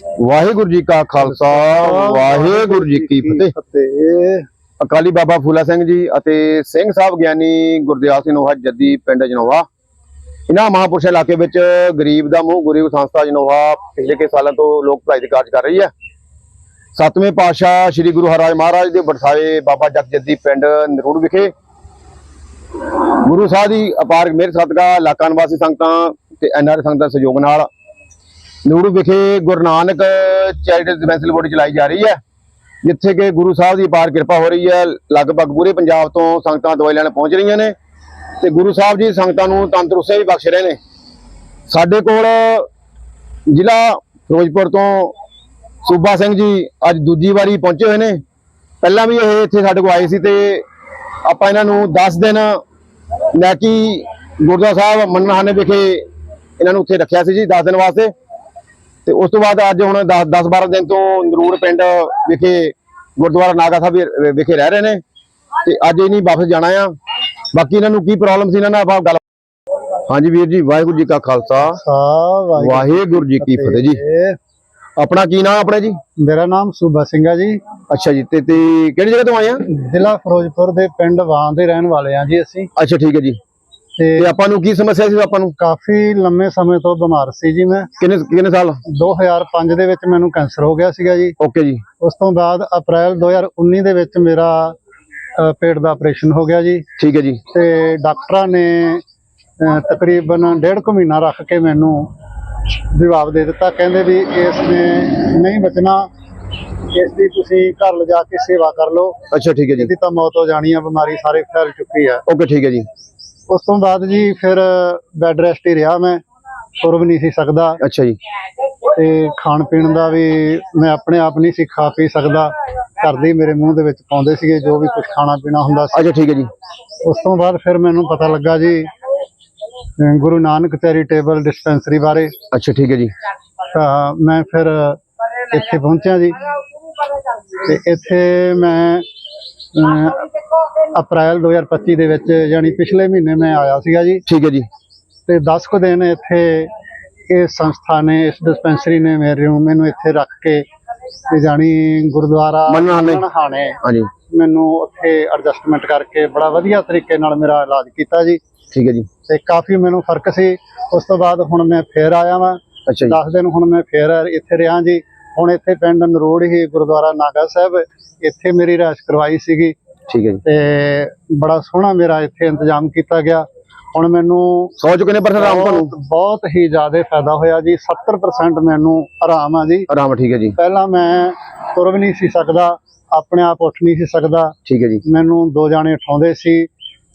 ਵਾਹਿਗੁਰੂ ਜੀ ਕਾ ਖਾਲਸਾ ਵਾਹਿਗੁਰੂ ਜੀ ਕੀ ਫਤਿਹ। ਅਕਾਲੀ ਬਾਬਾ ਫੂਲਾ ਸਿੰਘ ਜੀ ਅਤੇ ਸਿੰਘ ਸਾਹਿਬ ਗਿਆਨੀ ਗੁਰਦਿਆਲ ਸਿੰਘ ਨੋਹਾ ਜੱਦੀ ਪਿੰਡ ਜਨੋਵਾ ਇਹਨਾਂ ਮਹਾਪੁਰਸ਼ ਇਲਾਕੇ ਵਿੱਚ ਗਰੀਬ ਦਾ ਮੂੰਹ ਗੁਰੂ ਸੰਸਥਾ ਜਨੋਵਾ ਪਿਛਲੇ ਕਈ ਸਾਲਾਂ ਤੋਂ ਲੋਕ ਭਲਾਈ ਦੇ ਕਾਰਜ ਕਰ ਰਹੀ ਹੈ। ਸਤਵੇਂ ਪਾਤਸ਼ਾਹ ਸ੍ਰੀ ਗੁਰੂ ਹਰਿਰਾਜ ਮਹਾਰਾਜ ਦੇ ਬਰਸਾਏ ਬਾਬਾ ਜਗ ਜੱਦੀ ਪਿੰਡ ਨਰੂੜ ਵਿਖੇ। ਗੁਰੂ ਸਾਹਿਬ ਦੀ ਅਪਾਰ ਮਿਹਰ ਸਦਕਾ ਇਲਾਕਾ ਨਿਵਾਸੀ ਸੰਗਤਾਂ ਤੇ ਐਨਆਰ ਸੰਗਤਾਂ ਦੇ ਸਹਿਯੋਗ ਨਾਲ ਨੂਰੂ ਵਿਖੇ Guru Nanak charitable dispensary body ਚਲਾਈ ਜਾ ਰਹੀ ਹੈ, ਜਿੱਥੇ ਕਿ ਗੁਰੂ ਸਾਹਿਬ ਦੀ ਅਪਾਰ ਕਿਰਪਾ ਹੋ ਰਹੀ ਹੈ। ਲਗਭਗ ਪੂਰੇ ਪੰਜਾਬ ਤੋਂ ਸੰਗਤਾਂ ਦਵਾਈ ਲੈਣ ਪਹੁੰਚ ਰਹੀਆਂ ਨੇ ਤੇ ਗੁਰੂ ਸਾਹਿਬ ਜੀ ਸੰਗਤਾਂ ਨੂੰ ਤੰਦਰੁਸਤੀ ਵੀ ਬਖਸ਼ ਰਹੇ ਨੇ। ਸਾਡੇ ਕੋਲ ਜ਼ਿਲ੍ਹਾ ਫਿਰੋਜ਼ਪੁਰ ਤੋਂ ਸੂਬਾ ਸਿੰਘ ਜੀ ਅੱਜ ਦੂਜੀ ਵਾਰੀ ਪਹੁੰਚੇ ਹੋਏ ਨੇ। ਪਹਿਲਾਂ ਵੀ ਇਹ ਇੱਥੇ ਸਾਡੇ ਕੋਲ ਆਏ ਸੀ ਤੇ ਆਪਾਂ ਇਹਨਾਂ ਨੂੰ 10 ਦਿਨ ਲੈ ਕੇ ਗੁਰਦੁਆਰਾ ਸਾਹਿਬ ਮੰਨਹਾਨੇ ਵਿਖੇ ਇਹਨਾਂ ਨੂੰ ਉੱਥੇ ਰੱਖਿਆ ਸੀ ਜੀ 10 ਦਿਨ ਵਾਸਤੇ। ਤੇ ਉਸ ਤੋਂ ਬਾਅਦ ਅੱਜ ਹੁਣ 10 10 12 ਦਿਨ ਤੋਂ ਨਰੂੜ ਪਿੰਡ ਵਿਖੇ ਗੁਰਦੁਆਰਾ ਨਾਗਾ ਸਾਹਿਬ ਵਿਖੇ ਰਹਿ ਰਹੇ ਨੇ ਤੇ ਅੱਜ ਇਹ ਨਹੀਂ ਵਾਪਸ ਜਾਣਾ ਆ। ਬਾਕੀ ਇਹਨਾਂ ਨੂੰ ਕੀ ਪ੍ਰੋਬਲਮ ਸੀ ਇਹਨਾਂ ਨਾਲ ਆਪਾਂ ਗੱਲ ਹਾਂਜੀ ਵੀਰ ਜੀ ਵਾਹਿਗੁਰੂ ਜੀ ਕਾ ਖਾਲਸਾ। ਵਾਹਿਗੁਰੂ ਜੀ ਕੀ ਫਤਿਹ ਜੀ। ਆਪਣਾ ਕੀ ਨਾਮ ਆਪਣੇ ਜੀ? ਮੇਰਾ ਨਾਮ ਸੂਬਾ ਸਿੰਘ ਆ ਜੀ। ਅੱਛਾ ਜੀ ਤੇ ਤੇ ਕਿਹੜੀ ਜਗ੍ਹਾ ਤੋਂ ਆਏ ਆ? ਜ਼ਿਲ੍ਹਾ ਫਿਰੋਜ਼ਪੁਰ ਦੇ ਪਿੰਡ ਵਾਂ ਦੇ ਰਹਿਣ ਵਾਲੇ ਆ ਜੀ ਅਸੀਂ। ਅੱਛਾ ਠੀਕ ਹੈ ਜੀ। ਤੇ ਆਪਾਂ ਨੂੰ ਕੀ ਸਮੱਸਿਆ ਸੀ ਆਪਾਂ ਨੂੰ? ਕਾਫੀ ਲੰਮੇ ਸਮੇਂ ਤੋਂ ਬਿਮਾਰ ਸੀ ਜੀ ਮੈਂ। ਕਿੰਨੇ ਕਿੰਨੇ ਸਾਲ? 2005 ਦੇ ਵਿੱਚ ਮੈਨੂੰ ਕੈਂਸਰ ਹੋ ਗਿਆ ਸੀਗਾ ਜੀ। ਓਕੇ ਜੀ। ਉਸ ਤੋਂ ਬਾਅਦ ਅਪ੍ਰੈਲ 2019 ਦੇ ਵਿੱਚ ਮੇਰਾ ਪੇਟ ਦਾ ਆਪਰੇਸ਼ਨ ਹੋ ਗਿਆ ਜੀ। ਠੀਕ ਹੈ ਜੀ। ਤੇ ਡਾਕਟਰਾਂ ਨੇ ਤਕਰੀਬਨ ਡੇਢ ਕੁ ਮਹੀਨਾ ਰੱਖ ਕੇ ਮੈਨੂੰ ਜਵਾਬ ਦੇ ਦਿੱਤਾ। ਕਹਿੰਦੇ ਵੀ ਇਸ ਨੇ ਨਹੀਂ ਬਚਣਾ। ਇਸ ਦੀ ਤੁਸੀਂ ਘਰ ਲਿਜਾ ਕੇ ਸੇਵਾ ਕਰ ਲਓ। ਅੱਛਾ ਠੀਕ ਹੈ ਜੀ। ਇਹਦੀ ਤਾਂ ਮੌਤ ਹੋ ਜਾਣੀ ਆ ਬਿਮਾਰੀ ਸਾਰੇ ਫੈਲ ਚੁੱਕੀ ਆ। ਓਕੇ ਠੀਕ ਹੈ ਜੀ। ਉਸ ਤੋਂ ਬਾਅਦ ਜੀ ਫਿਰ ਬੈੱਡ ਰੈਸਟ ਹੀ ਰਿਹਾ ਮੈਂ ਤੁਰ ਵੀ ਨਹੀਂ ਸੀ ਸਕਦਾ। ਅੱਛਾ ਜੀ। ਤੇ ਖਾਣ ਪੀਣ ਦਾ ਵੀ ਮੈਂ ਆਪਣੇ ਆਪ ਨਹੀਂ ਸੀ ਖਾ ਪੀ ਸਕਦਾ। ਘਰ ਦੇ ਹੀ ਮੇਰੇ ਮੂੰਹ ਦੇ ਵਿੱਚ ਪਾਉਂਦੇ ਸੀਗੇ ਜੋ ਵੀ ਕੁਝ ਖਾਣਾ ਪੀਣਾ ਹੁੰਦਾ ਸੀ। ਅੱਛਾ ਠੀਕ ਹੈ ਜੀ। ਉਸ ਤੋਂ ਬਾਅਦ ਫਿਰ ਮੈਨੂੰ ਪਤਾ ਲੱਗਾ ਜੀ ਗੁਰੂ ਨਾਨਕ ਚੈਰੀਟੇਬਲ ਡਿਸਪੈਂਸਰੀ ਬਾਰੇ। ਅੱਛਾ ਠੀਕ ਹੈ ਜੀ। ਤਾਂ ਮੈਂ ਫਿਰ ਇੱਥੇ ਪਹੁੰਚਿਆ ਜੀ। ਤੇ ਇੱਥੇ ਮੈਂ ਅਪ੍ਰੈਲ 2025 ਦੇ ਵਿੱਚ ਯਾਨੀ ਪਿਛਲੇ ਮਹੀਨੇ ਮੈਂ ਆਇਆ ਸੀਗਾ ਜੀ। ਠੀਕ ਹੈ ਜੀ। ਤੇ 10 ਕੁ ਦਿਨ ਇੱਥੇ ਇਹ ਸੰਸਥਾ ਨੇ ਇਸ ਡਿਸਪੈਂਸਰੀ ਨੇ ਮੇਰੇ ਨੂੰ ਮੈਨੂੰ ਇੱਥੇ ਰੱਖ ਕੇ ਤੇ ਜਾਣੀ ਗੁਰਦੁਆਰਾ। ਮੰਨਹਾਨੇ ਹਾਂਜੀ। ਮੈਨੂੰ ਉੱਥੇ ਐਡਜਸਟਮੈਂਟ ਕਰਕੇ ਬੜਾ ਵਧੀਆ ਤਰੀਕੇ ਨਾਲ ਮੇਰਾ ਇਲਾਜ ਕੀਤਾ ਜੀ। ਠੀਕ ਹੈ ਜੀ। ਤੇ ਕਾਫੀ ਮੈਨੂੰ ਫ਼ਰਕ ਸੀ। ਉਸ ਤੋਂ ਬਾਅਦ ਹੁਣ ਮੈਂ ਫੇਰ ਆਇਆ ਵਾਂ। ਅੱਛਾ ਜੀ। 10 ਦਿਨ ਹੁਣ ਮੈਂ ਫੇਰ ਇੱਥੇ ਰਿਹਾ ਜੀ। ਹੁਣ ਇੱਥੇ ਪਿੰਡ ਨਰੋੜ ਹੀ ਗੁਰਦੁਆਰਾ ਨਾਗਾ ਸਾਹਿਬ ਇੱਥੇ ਮੇਰੀ ਰਾਸ਼ ਕਰਵਾਈ ਸੀਗੀ। ਠੀਕ ਹੈ ਜੀ। ਤੇ ਬੜਾ ਸੋਹਣਾ ਮੇਰਾ ਇੱਥੇ ਇੰਤਜ਼ਾਮ ਕੀਤਾ ਗਿਆ। ਹੁਣ ਮੈਨੂੰ ਸੌ ਚ ਕਿੰਨੇ ਪਰਸੈਂਟ ਆਰਾਮ ਤੁਹਾਨੂੰ? ਬਹੁਤ ਹੀ ਜ਼ਿਆਦਾ ਫਾਇਦਾ ਹੋਇਆ ਜੀ। 70% ਮੈਨੂੰ ਆਰਾਮ ਆ ਜੀ। ਆਰਾਮ ਠੀਕ ਹੈ ਜੀ। ਪਹਿਲਾਂ ਮੈਂ ਤੁਰ ਵੀ ਨਹੀਂ ਸੀ ਸਕਦਾ ਆਪਣੇ ਆਪ ਉੱਠ ਨਹੀਂ ਸੀ ਸਕਦਾ। ਠੀਕ ਹੈ ਜੀ। ਮੈਨੂੰ ਦੋ ਜਾਣੇ ਉਠਾਉਂਦੇ ਸੀ।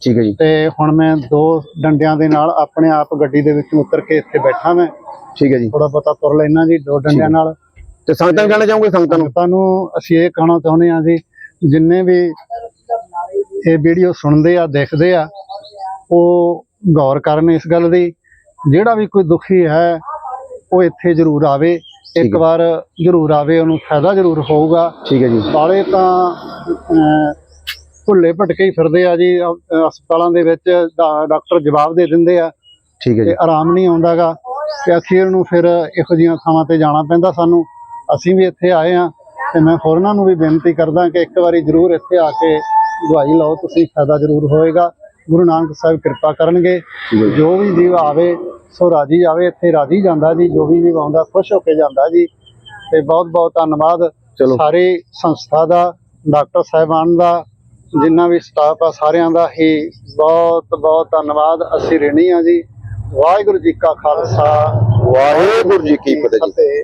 ਠੀਕ ਹੈ ਜੀ। ਤੇ ਹੁਣ ਮੈਂ ਦੋ ਡੰਡਿਆਂ ਦੇ ਨਾਲ ਆਪਣੇ ਆਪ ਗੱਡੀ ਦੇ ਵਿੱਚ ਉਤਰ ਕੇ ਇੱਥੇ ਬੈਠਾ ਮੈਂ। ਠੀਕ ਹੈ ਜੀ। ਥੋੜਾ ਬਹੁਤਾ ਤੁਰ ਲੈਣਾ ਜੀ ਦੋ ਡੰਡਿਆਂ ਨਾਲ। ਤੇ ਸੰਗਤਾਂ ਨੂੰ ਕਹਿਣਾ ਚਾਹੋਗੇ ਸੰਗਤਾਂ ਨੂੰ? ਸੰਗਤਾਂ ਨੂੰ ਅਸੀਂ ਇਹ ਕਹਿਣਾ ਚਾਹੁੰਦੇ ਹਾਂ ਜੀ ਜਿੰਨੇ ਵੀ ਇਹ ਵੀਡੀਓ ਸੁਣਦੇ ਆ ਦੇਖਦੇ ਆ ਉਹ ਗੌਰ ਕਰਨ ਇਸ ਗੱਲ ਦੀ। ਜਿਹੜਾ ਵੀ ਕੋਈ ਦੁਖੀ ਹੈ ਉਹ ਇੱਥੇ ਜ਼ਰੂਰ ਆਵੇ। ਇੱਕ। ਵਾਰ ਜ਼ਰੂਰ ਆਵੇ ਉਹਨੂੰ ਫਾਇਦਾ ਜ਼ਰੂਰ ਹੋਊਗਾ। ਠੀਕ ਹੈ ਜੀ। ਵਾਲੇ ਤਾਂ ਭੁੱਲੇ ਭਟਕੇ ਹੀ ਫਿਰਦੇ ਆ ਜੀ। ਹਸਪਤਾਲਾਂ ਦੇ ਵਿੱਚ ਡਾਕਟਰ ਜਵਾਬ ਦੇ ਦਿੰਦੇ ਆ। ਠੀਕ ਹੈ ਜੀ। ਆਰਾਮ ਨਹੀਂ ਆਉਂਦਾਗਾ। ਤੇ ਅਖੀਰ ਨੂੰ ਫਿਰ ਇਹੋ ਜਿਹੀਆਂ ਥਾਵਾਂ ਤੇ ਜਾਣਾ ਪੈਂਦਾ ਸਾਨੂੰ। ਅਸੀਂ ਵੀ ਇੱਥੇ ਆਏ ਆ ਤੇ ਮੈਂ ਹੋਰਨਾਂ ਨੂੰ ਵੀ ਬੇਨਤੀ ਕਰਦਾ ਕਿ ਇੱਕ ਵਾਰੀ ਜ਼ਰੂਰ ਇੱਥੇ ਆ ਕੇ ਦਵਾਈ ਲਓ ਤੁਸੀਂ ਫਾਇਦਾ ਜ਼ਰੂਰ ਹੋਏਗਾ। ਗੁਰੂ ਨਾਨਕ ਸਾਹਿਬ ਕਿਰਪਾ ਕਰਨਗੇ। ਜੀ। ਵੀ ਜੀਵ ਆਵੇ ਸੋ ਰਾਜੀ ਆਵੇ ਇੱਥੇ ਰਾਜੀ ਜਾਂਦਾ ਜੀ। ਜੋ ਵੀ ਜੀਵ ਆਉਂਦਾ ਖੁਸ਼ ਹੋ ਕੇ ਜਾਂਦਾ ਜੀ। ਤੇ ਬਹੁਤ ਬਹੁਤ ਧੰਨਵਾਦ ਸਾਰੀ ਸੰਸਥਾ ਦਾ ਡਾਕਟਰ ਸਾਹਿਬਾਨ ਦਾ ਜਿੰਨਾ ਵੀ ਸਟਾਫ ਆ ਸਾਰਿਆਂ ਦਾ ਹੀ ਬਹੁਤ ਬਹੁਤ ਧੰਨਵਾਦ। ਅਸੀਂ ਰਹਿਣੀ ਆ ਜੀ। ਵਾਹਿਗੁਰੂ ਜੀ ਕਾ ਖਾਲਸਾ। ਵਾਹਿਗੁਰੂ ਜੀ ਕੀ ਫਤਿਹ